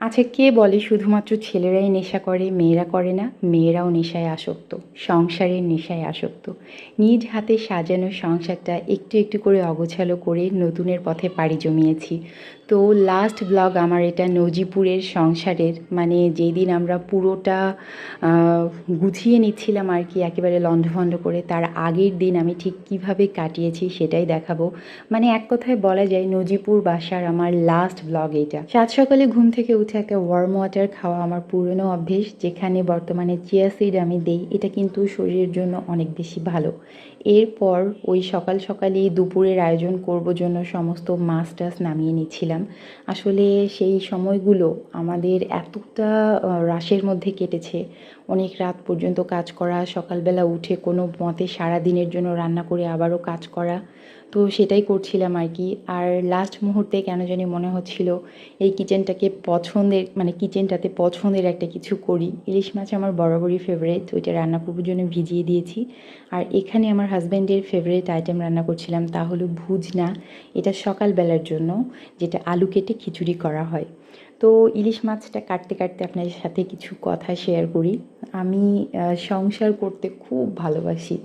আচ্ছা কে বলে শুধুমাত্র ছেলেরাই নেশা করে, মেয়েরা করে না? মেয়েরাও নেশায় আসক্ত, সংসারের নেশায় আসক্ত। নিজ হাতে সাজানো সংসারটা একটু একটু করে অগোছালো করে নতুনের পথে পাড়ি জমিয়েছি। তো লাস্ট ব্লগ আমার এটা নজিপুরের সংসারের মানে যেই দিন আমরা পুরোটা গুছিয়ে নিচ্ছিলাম আর কি একেবারে লণ্ডভণ্ড করে, তার আগের দিন আমি ঠিক কীভাবে কাটিয়েছি সেটাই দেখাবো। মানে এক কথায় বলা যায় নজিপুর বাসার আমার লাস্ট ব্লগ এটা। সাত সকালে ঘুম থেকে উঠে একটা ওয়ার্ম ওয়াটার খাওয়া আমার পুরনো অভ্যেস, যেখানে বর্তমানে চিয়া সিড আমি দেই, এটা কিন্তু শরীরের জন্য অনেক বেশি ভালো। এরপর ওই সকাল সকালেই দুপুরের আয়োজন করব জন্য সমস্ত মাছ টাছ নামিয়ে নিচ্ছিলাম। আসলে সেই সময়গুলো আমাদের এতটা রাশের মধ্যে কেটেছে। অনেক রাত পর্যন্ত কাজ করা, সকালবেলা উঠে কোনো মতে সারা দিনের জন্য রান্না করে আবারও কাজ করা, তো সেটাই করছিলাম আর কি। আর লাস্ট মুহূর্তে কেন জানি মনে হচ্ছিল, এই কিচেনটাকে পছন্দের মানে কিচেনটাতে পছন্দের একটা কিছু করি। ইলিশ মাছ আমার বরাবরই ফেভারিট ওইটা রান্না করবার জন্য ভিজিয়ে দিয়েছি। আর এখানে আমার হাজব্যান্ডের ফেভারিট আইটেম রান্না করছিলাম তা হলো ভুজনা। এটা সকালবেলার জন্য, যেটা আলু কেটে খিচুড়ি করা হয়। তো ইলিশ মাছটা কাটতে কাটতে আপনাদের সাথে কিছু কথা শেয়ার করি। আমি সংসার করতে খুব ভালোবাসি।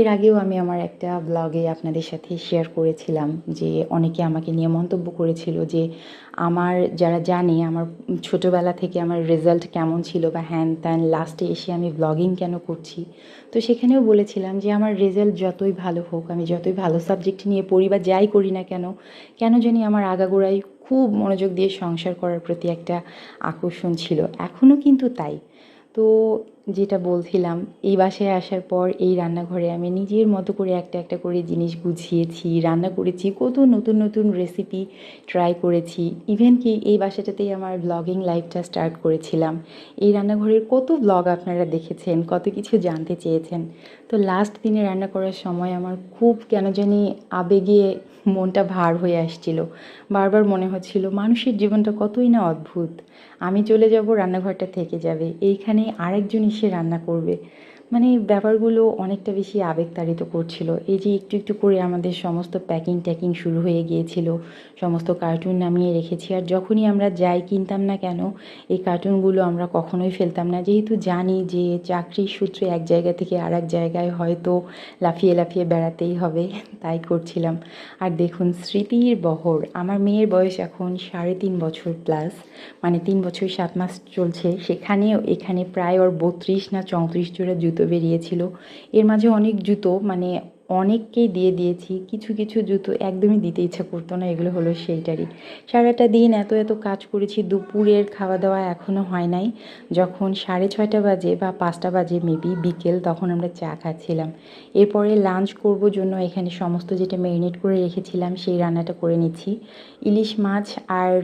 এর আগেও আমি আমার একটা ব্লগে আপনাদের সাথে শেয়ার করেছিলাম যে অনেকে আমাকে নিয়ে মন্তব্য করেছিল যে আমার, যারা জানে আমার ছোটোবেলা থেকে আমার রেজাল্ট কেমন ছিল বা হ্যান ত্যান লাস্টে এসে আমি ব্লগিং কেন করছি? তো সেখানেও বলেছিলাম যে আমার রেজাল্ট যতই ভালো হোক, আমি যতই ভালো সাবজেক্ট নিয়ে পড়ি বা যাই করি না কেন কেন জানি আমার আগাগোড়াই খুব মনোযোগ দিয়ে সংসার করার প্রতি একটা আকর্ষণ ছিল। এখনও কিন্তু তাই। তো যেটা বলছিলাম, এই বাসায় আসার পর এই রান্নাঘরে আমি নিজের মতো করে একটা একটা করে জিনিস গুছিয়েছি, রান্না করেছি, কত নতুন নতুন রেসিপি ট্রাই করেছি। ইভেন কি এই বাসাটাতেই আমার ব্লগিং লাইফটা স্টার্ট করেছিলাম। এই রান্নাঘরের কত ব্লগ আপনারা দেখেছেন, কত কিছু জানতে চেয়েছেন। তো লাস্ট দিনে রান্না করার সময় আমার খুব কেন জানি আবেগে মনটা ভার হয়ে আসছিল। বারবার মনে হচ্ছিল, মানুষের জীবনটা কতই না অদ্ভুত। আমি চলে যাব রান্নাঘরটা থেকে যাবে। এইখানে আরেকজন এসে রান্না করবে। মানে ব্যাপারগুলো অনেকটা বেশি আবেগতাড়িত করছিল। এই যে একটু একটু করে আমাদের সমস্ত প্যাকিং ট্যাকিং শুরু হয়ে গিয়েছিল, সমস্ত কার্টুন নামিয়ে রেখেছি। আর যখনই আমরা যাই কিনতাম না কেন, এই কার্টুনগুলো আমরা কখনোই ফেলতাম না। যেহেতু জানি যে চাকরির সূত্রে এক জায়গা থেকে আর এক জায়গায় হয়তো লাফিয়ে লাফিয়ে বেড়াতেই হবে, তাই করছিলাম। আর দেখুন, স্মৃতির বহর। আমার মেয়ের বয়স এখন সাড়ে তিন বছর প্লাস মানে তিন বছর সাত মাস চলছে। সেখানেও এখানে প্রায় ওর বত্রিশ না চৌত্রিশ জোড়া জুতো বেরিয়েছিল। এর মাঝে অনেক জুতো মানে অনেককেই দিয়ে দিয়েছি, কিছু কিছু জুতো একদমই দিতে ইচ্ছা করতো না, এগুলো হলো সেইটারই। সারাটা দিন এত এত কাজ করেছি, দুপুরের খাওয়া দাওয়া এখনও হয় নাই। যখন সাড়ে ছয়টা বাজে বা পাঁচটা বাজে মেবি বিকেল, তখন আমরা চা খাচ্ছিলাম। এরপরে লাঞ্চ করব জন্য এখানে সমস্ত যেটা ম্যারিনেট করে রেখেছিলাম, সেই রান্নাটা করে নিচ্ছি। ইলিশ মাছ আর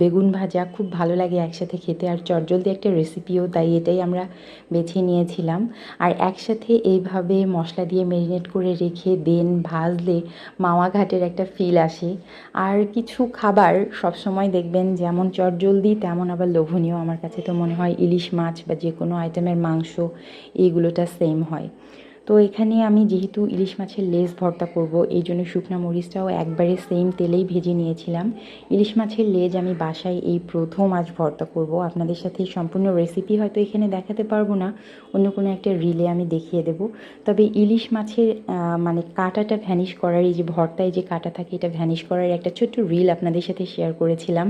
বেগুন ভাজা খুব ভালো লাগে একসাথে খেতে, আর চটজলদি একটা রেসিপিও তাই এটাই আমরা বেছে নিয়েছিলাম। আর একসাথে এইভাবে মশলা দিয়ে ম্যারিনেট করে রেখে দেন, ভাজলে মাওয়া ঘাটের একটা ফিল আসে। আর কিছু খাবার সবসময় দেখবেন যেমন চটজলদি, তেমন আবার লোভনীয়। আমার কাছে তো মনে হয় ইলিশ মাছ বা যে কোনো আইটেমের মাংস এইগুলোটা সেম হয়। তো এখানে আমি যেহেতু ইলিশ মাছের লেজ ভর্তা করব, এই জন্য শুকনো মরিচটাও একবারে সেম তেলেই ভেজে নিয়েছিলাম। ইলিশ মাছের লেজ আমি বাসায় এই প্রথম আজ ভর্তা করব। আপনাদের সাথে সম্পূর্ণ রেসিপি হয়তো এখানে দেখাতে পারব না, অন্য কোনো একটা রিলে আমি দেখিয়ে দেব। তবে ইলিশ মাছের মানে কাঁটাটা ভ্যানিশ করার, এই যে ভর্তায় যে কাঁটা থাকে এটা ভ্যানিশ করার একটা ছোট্ট রিল আপনাদের সাথে শেয়ার করেছিলাম।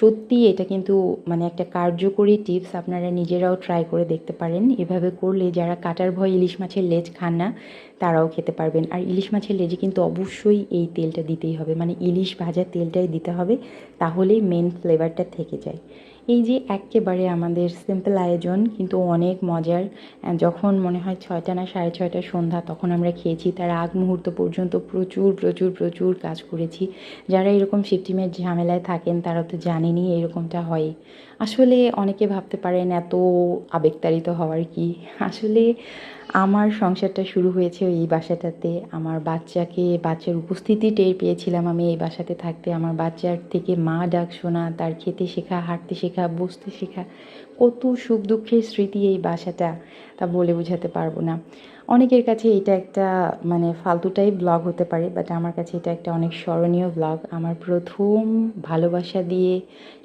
সত্যি এটা কিন্তু মানে একটা কার্যকরী টিপস আপনারা নিজেরাও ট্রাই করে দেখতে পারেন। এভাবে করলে যারা কাটার ভয় ইলিশ মাছের লেজ খান না তারাও খেতে পারবেন। আর ইলিশ মাছের লেজে কিন্তু অবশ্যই এই তেলটা দিতেই হবে। মানে ইলিশ ভাজার তেলটাই দিতে হবে, তাহলেই মেন ফ্লেভারটা থেকে যায়। এই যে একেবারে আমাদের সিম্পল আয়োজন, কিন্তু অনেক মজার। যখন মনে হয় ছয়টা না সাড়ে ছয়টা সন্ধ্যা, তখন আমরা খেয়েছি। তার আগ মুহূর্ত পর্যন্ত প্রচুর প্রচুর প্রচুর কাজ করেছি। যারা এরকম শিফটিমের ঝামেলায় থাকেন, তারা তো জানেনই এরকমটা হয়। আসলে অনেকে ভাবতে পারেন, এত আবেগতাড়িত হওয়ার কি? আসলে আমার সংসারটা শুরু হয়েছে এই বাসাটাতে। আমার বাচ্চাকে, বাচ্চার উপস্থিতি টের পেয়েছিলাম আমি এই বাসাতে থাকতে। আমার বাচ্চার থেকে মা ডাক শোনা, তার খেতে শেখা, হাঁটতে শেখা, বসতে শেখা। কত সুখ দুঃখের স্মৃতি এই বাসাটা। তা বলে বোঝাতে পারব না। অনেকের কাছে এটা একটা মানে ফালতুটাই ব্লগ হতে পারে বাট আমার কাছে এটা একটা অনেক স্মরণীয় ব্লগ আমার প্রথম ভালোবাসা দিয়ে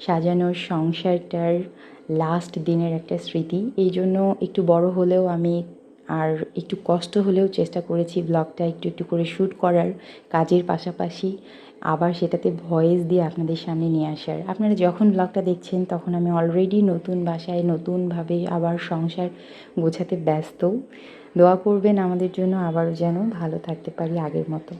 সাজানো সংসারটার লাস্ট দিনের একটা স্মৃতি। এই জন্য একটু বড় হলেও আমি আর একটু কষ্ট হলেও চেষ্টা করেছি ব্লগটা একটু একটু করে শ্যুট করার কাজের পাশাপাশি। আবার সেটাতে ভয়েস দিয়ে আপনাদের সামনে নিয়ে আসার। আপনারা যখন ব্লগটা দেখছেন, তখন আমি অলরেডি নতুন বাসায় নতুনভাবে আবার সংসার গোছাতে ব্যস্ত। দোয়া করবেন আমাদের জন্য আবারও যেন ভালো থাকতে পারি আগের মতো।